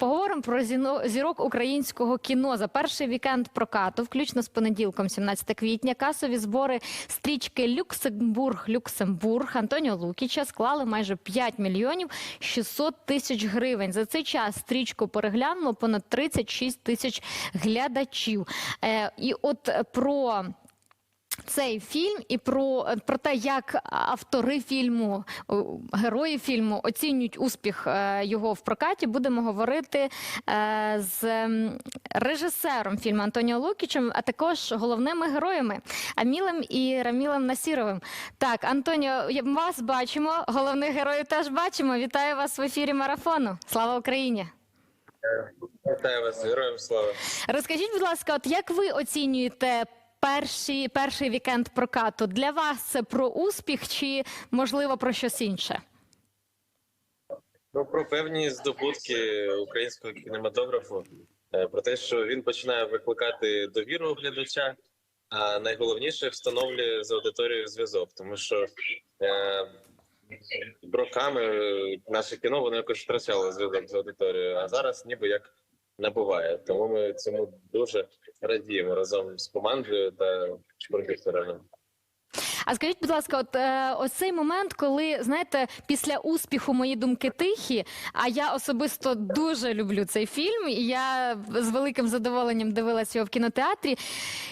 поговоримо про зірок українського кіно за перший вікенд прокату, включно з понеділком, 17 квітня. Касові збори стрічки Люксембург Люксембург Антоніо Лукіча склали майже 5 мільйонів 600 тисяч гривень. За цей час стрічку переглянуло понад 36 тисяч глядачів. Е, і от про цей фільм і про, про те, як автори фільму, герої фільму оцінюють успіх е, його в прокаті, будемо говорити е, з режисером фільму Антоніо Лукічем, а також головними героями Амілем і Рамілем Насіровим. Так, Антоніо, вас бачимо, головних героїв теж бачимо. Вітаю вас в ефірі марафону. Слава Україні! Вітаю вас, героям слава. Розкажіть, будь ласка, от як ви оцінюєте перші, перший вікенд прокату? Для вас це про успіх чи можливо про щось інше? Ну, про певні здобутки українського кінематографу, е, про те, що він починає викликати довіру глядача, а найголовніше встановлює з аудиторією зв'язок, тому що е, роками наше кіно воно якось втрачало зв'язок з аудиторією, а зараз ніби як набуває. Тому ми цьому дуже радіємо разом з командою та продюсерами. А скажіть, будь ласка, от е, ось цей момент, коли знаєте, після успіху мої думки тихі. А я особисто дуже люблю цей фільм, і я з великим задоволенням дивилася його в кінотеатрі.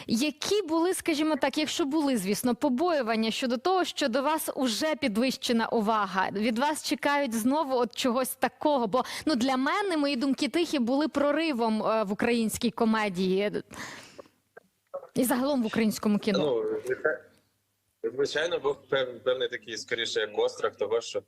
Які були, скажімо так, якщо були, звісно, побоювання щодо того, що до вас уже підвищена увага, від вас чекають знову от чогось такого. Бо ну для мене мої думки тихі були проривом е, в українській комедії і загалом в українському кіно. Ну, звичайно, був певний такий скоріше як острах того, що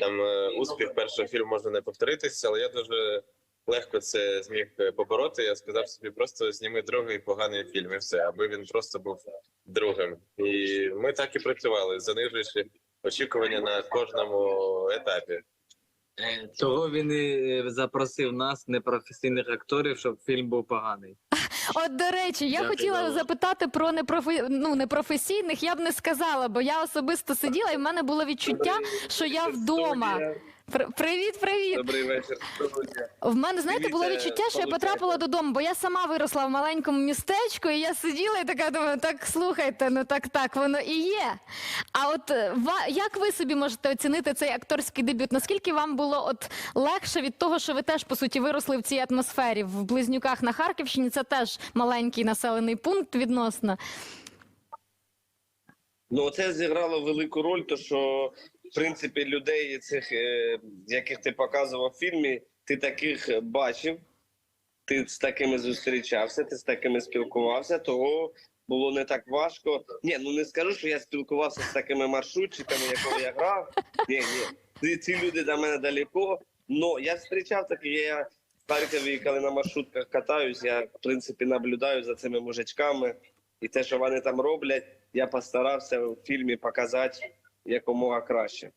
там е, успіх першого фільму може не повторитися, але я дуже легко це зміг е, побороти. Я сказав собі, просто зніми другий поганий фільм, і все, аби він просто був другим. І ми так і працювали, занижуючи очікування на кожному етапі. Е, Того він і запросив нас, непрофесійних акторів, щоб фільм був поганий. От до речі, я Дякую, хотіла запитати про непрофі... ну, непрофесійних. Я б не сказала, бо я особисто сиділа, і в мене було відчуття, що я вдома. Пр- Привіт, привіт. Добрий вечір. В мене знаєте було відчуття, що я потрапила додому, бо я сама виросла в маленькому містечку, і я сиділа і така думаю, так слухайте, ну так так воно і є. А от е, як ви собі можете оцінити цей акторський дебют? Наскільки вам було от легше від того, що ви теж по суті виросли в цій атмосфері в близнюках на Харківщині? Це теж маленький населений пункт відносно. Ну, це зіграло велику роль, то що в принципі людей цих, е, яких ти показував в фільмі, ти таких бачив, ти з такими зустрічався, ти з такими спілкувався, того було не так важко. Ні, ну не скажу, що я спілкувався з такими маршрутчиками, якого я грав. Ні, ні. Ці, люди до мене далеко. Но я зустрічав такі, я в Харкові, коли на маршрутках катаюсь, я в принципі наблюдаю за цими мужичками. І те, що вони там роблять, я постарався в фільмі показати якомога краще.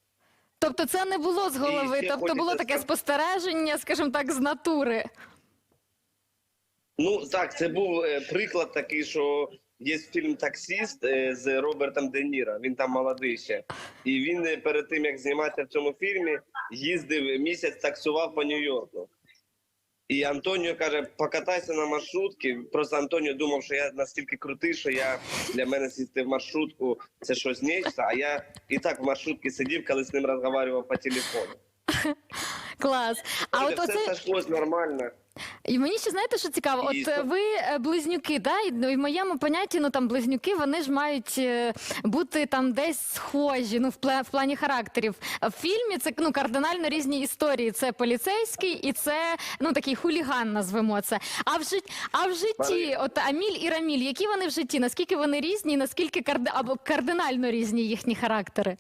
Тобто це не було з голови, тобто було таке сказати- спостереження, скажімо так, з натури. Ну так, це був е, приклад такий, що є фільм Таксіст е, з Робертом Де Ніро. Він там молодий ще. І він е, перед тим як зніматися в цьому фільмі, їздив місяць, таксував по Нью-Йорку. І Антоніо каже: покатайся на маршрутці. Просто Антоніо думав, що я настільки крутий, що я для мене сісти в маршрутку це щось нечто. А я і так в маршрутці сидів, коли з ним розмовляв по телефону. Клас. А от все оце сошлось нормально. І мені ще знаєте, що цікаво? От ви е, близнюки, да? і ну, в моєму понятті, ну там близнюки, вони ж мають е, бути там десь схожі, ну в, в плані характерів. В фільмі це ну кардинально різні історії. Це поліцейський і це ну такий хуліган, назвемо це. А в житті, а в житті, от Аміль і Раміль, які вони в житті? Наскільки вони різні, наскільки карди або кардинально різні їхні характери?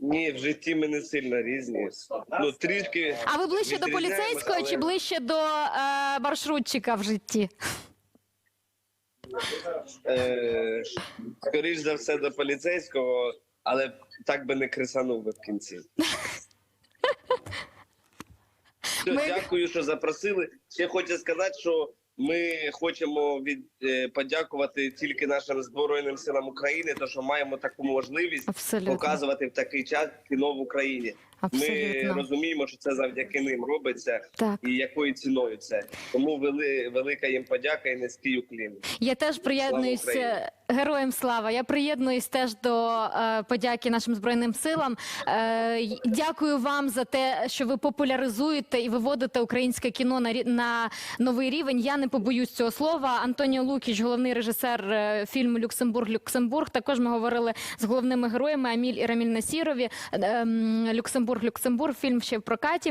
Ні, в житті ми не сильно різні. Ну трішки. А ви ближче до поліцейського але- чи ближче до е, маршрутчика в житті? Е, скоріш за все до поліцейського, але так би не крисанув би в кінці. Все, Ми- Дякую, що запросили. Ще хочу сказати, що ми хочемо від е, подякувати тільки нашим збройним силам України, то що маємо таку можливість Абсолютно. показувати в такий час кіно в Україні. Ми розуміємо, що це завдяки ним робиться, Так. і якою ціною це. Тому вели, велика їм подяка і низький уклін. Я теж приєднуюся! Героям слава. Я приєднуюсь теж до е, подяки нашим збройним силам. Е, дякую вам за те, що ви популяризуєте і виводите українське кіно на на новий рівень. Я не побоюсь цього слова. Антоніо Лукіч, головний режисер е, фільму Люксембург Люксембург. Також ми говорили з головними героями Аміль і Раміль Насірові. Е, ем, Люксембург Люксембург. Фільм ще в прокаті.